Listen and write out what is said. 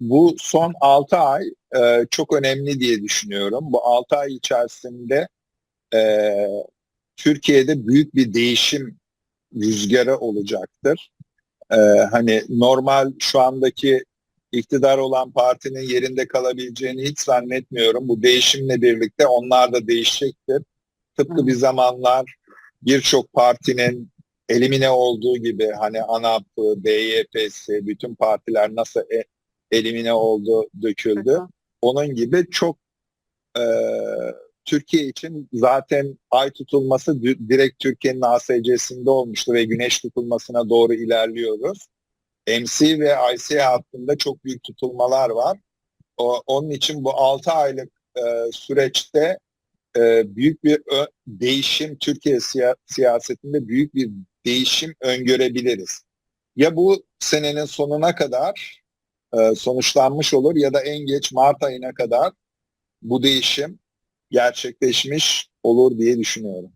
bu son 6 ay e, çok önemli diye düşünüyorum. Bu 6 ay içerisinde e, Türkiye'de büyük bir değişim rüzgarı olacaktır. E, hani normal şu andaki iktidar olan partinin yerinde kalabileceğini hiç zannetmiyorum. Bu değişimle birlikte onlar da değişecektir. Tıpkı bir zamanlar birçok partinin elimine olduğu gibi hani ANAP'ı, DYP'si, bütün partiler nasıl e- elimine oldu, döküldü. Hı hı. Onun gibi çok e, Türkiye için zaten ay tutulması direkt Türkiye'nin ASC'sinde olmuştu ve güneş tutulmasına doğru ilerliyoruz. MC ve IC hattında çok büyük tutulmalar var. O, onun için bu 6 aylık e, süreçte e, büyük bir ö- değişim Türkiye siya- siyasetinde büyük bir değişim öngörebiliriz. Ya bu senenin sonuna kadar e, sonuçlanmış olur ya da en geç Mart ayına kadar bu değişim gerçekleşmiş olur diye düşünüyorum.